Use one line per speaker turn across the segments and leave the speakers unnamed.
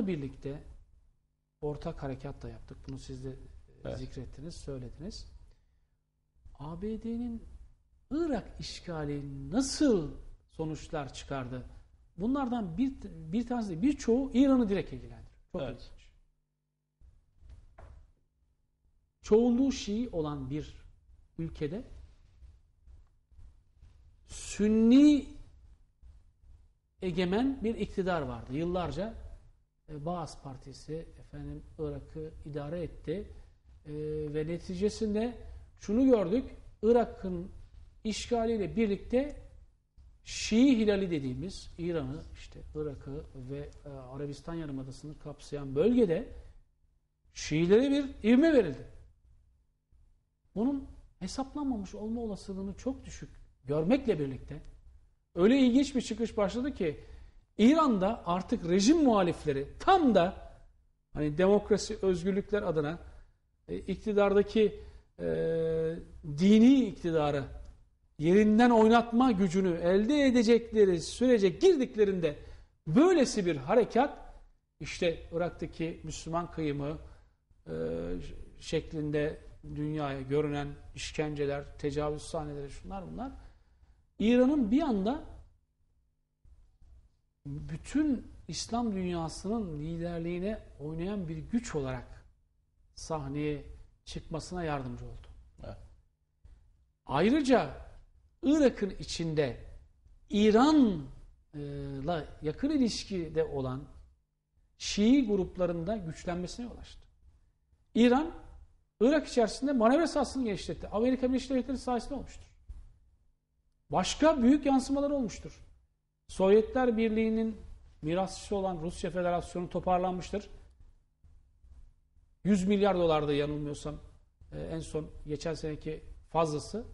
İran'la birlikte ortak harekat da yaptık. Bunu siz de
Evet.
zikrettiniz, söylediniz. ABD'nin Irak işgali nasıl sonuçlar çıkardı? Bunlardan bir, bir tanesi birçoğu İran'ı direkt ilgilendiriyor. Çok
Evet.
ilginç. Çoğunluğu Şii olan bir ülkede Sünni egemen bir iktidar vardı. Yıllarca e, Baas Partisi efendim Irak'ı idare etti. E, ve neticesinde şunu gördük. Irak'ın işgaliyle birlikte Şii Hilali dediğimiz İran'ı, işte Irak'ı ve e, Arabistan Yarımadası'nı kapsayan bölgede Şiilere bir ivme verildi. Bunun hesaplanmamış olma olasılığını çok düşük görmekle birlikte öyle ilginç bir çıkış başladı ki İran'da artık rejim muhalifleri tam da hani demokrasi, özgürlükler adına e, iktidardaki e, dini iktidarı yerinden oynatma gücünü elde edecekleri sürece girdiklerinde böylesi bir harekat işte Irak'taki Müslüman kıyımı e, şeklinde dünyaya görünen işkenceler, tecavüz sahneleri şunlar bunlar İran'ın bir anda bütün İslam dünyasının liderliğine oynayan bir güç olarak sahneye çıkmasına yardımcı oldu.
Evet.
Ayrıca Irak'ın içinde İran'la yakın ilişkide olan Şii gruplarında güçlenmesine yol açtı. İran, Irak içerisinde manevra sahasını genişletti. Amerika Birleşik Devletleri sayesinde olmuştur. Başka büyük yansımalar olmuştur. Sovyetler Birliği'nin mirasçısı olan Rusya Federasyonu toparlanmıştır. 100 milyar dolarda yanılmıyorsam e, en son geçen seneki fazlası.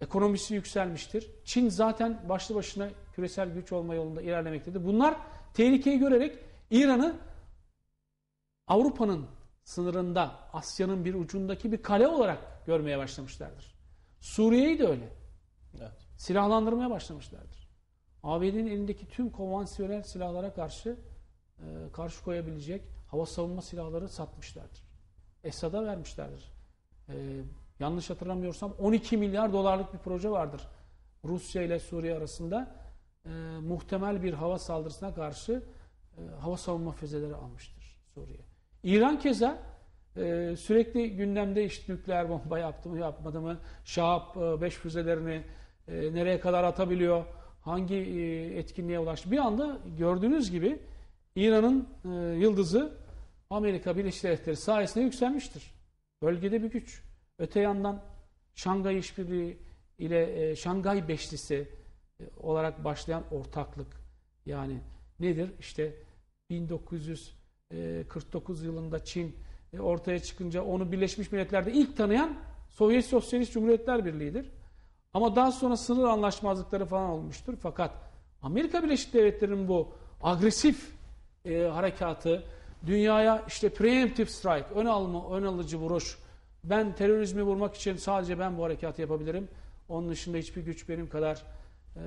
Ekonomisi yükselmiştir. Çin zaten başlı başına küresel güç olma yolunda ilerlemektedir. Bunlar tehlikeyi görerek İran'ı Avrupa'nın sınırında, Asya'nın bir ucundaki bir kale olarak görmeye başlamışlardır. Suriye'yi de öyle.
Evet.
Silahlandırmaya başlamışlardır. ABD'nin elindeki tüm konvansiyonel silahlara karşı e, karşı koyabilecek hava savunma silahları satmışlardır. Esad'a vermişlerdir. E, yanlış hatırlamıyorsam 12 milyar dolarlık bir proje vardır. Rusya ile Suriye arasında e, muhtemel bir hava saldırısına karşı e, hava savunma füzeleri almıştır Suriye. İran keza e, sürekli gündemde işte nükleer bomba yaptı mı yapmadı mı, Şahap 5 füzelerini e, nereye kadar atabiliyor, hangi e, etkinliğe ulaştı. Bir anda gördüğünüz gibi İran'ın e, yıldızı Amerika Birleşik Devletleri sayesinde yükselmiştir. Bölgede bir güç. Öte yandan Şangay İşbirliği ile e, Şangay Beşlisi olarak başlayan ortaklık yani nedir? İşte 1949 yılında Çin ortaya çıkınca onu Birleşmiş Milletler'de ilk tanıyan Sovyet Sosyalist Cumhuriyetler Birliği'dir. Ama daha sonra sınır anlaşmazlıkları falan olmuştur. Fakat Amerika Birleşik Devletleri'nin bu agresif e, harekatı, dünyaya işte preemptive strike, ön alma, ön alıcı vuruş, ben terörizmi vurmak için sadece ben bu harekatı yapabilirim. Onun dışında hiçbir güç benim kadar e,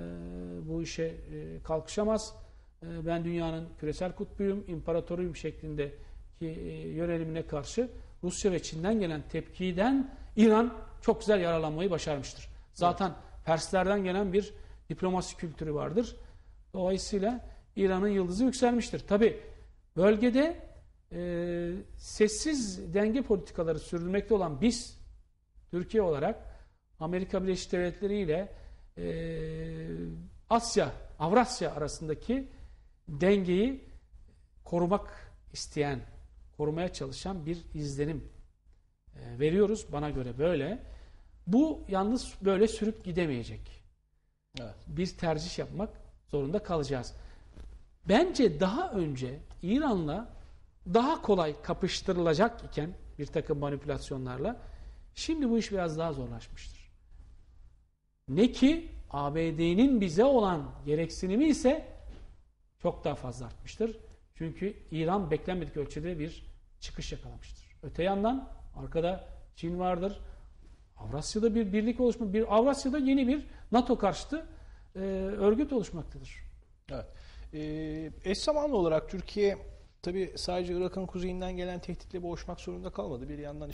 bu işe e, kalkışamaz. E, ben dünyanın küresel kutbuyum, imparatoruyum şeklindeki e, yönelimine karşı Rusya ve Çin'den gelen tepkiden İran çok güzel yararlanmayı başarmıştır. Zaten Perslerden gelen bir diplomasi kültürü vardır. Dolayısıyla İran'ın yıldızı yükselmiştir. Tabi bölgede e, sessiz denge politikaları sürdürmekte olan biz Türkiye olarak Amerika Birleşik Devletleri ile e, Asya, Avrasya arasındaki dengeyi korumak isteyen, korumaya çalışan bir izlenim e, veriyoruz. Bana göre böyle. Bu yalnız böyle sürüp gidemeyecek.
Evet.
Bir tercih yapmak zorunda kalacağız. Bence daha önce İran'la daha kolay kapıştırılacak iken bir takım manipülasyonlarla şimdi bu iş biraz daha zorlaşmıştır. Ne ki ABD'nin bize olan gereksinimi ise çok daha fazla artmıştır. Çünkü İran beklenmedik ölçüde bir çıkış yakalamıştır. Öte yandan arkada Çin vardır. Avrasya'da bir birlik oluşma, bir Avrasya'da yeni bir NATO karşıtı e, örgüt oluşmaktadır.
Evet. Ee, eş zamanlı olarak Türkiye tabii sadece Irak'ın kuzeyinden gelen tehditle boğuşmak zorunda kalmadı. Bir yandan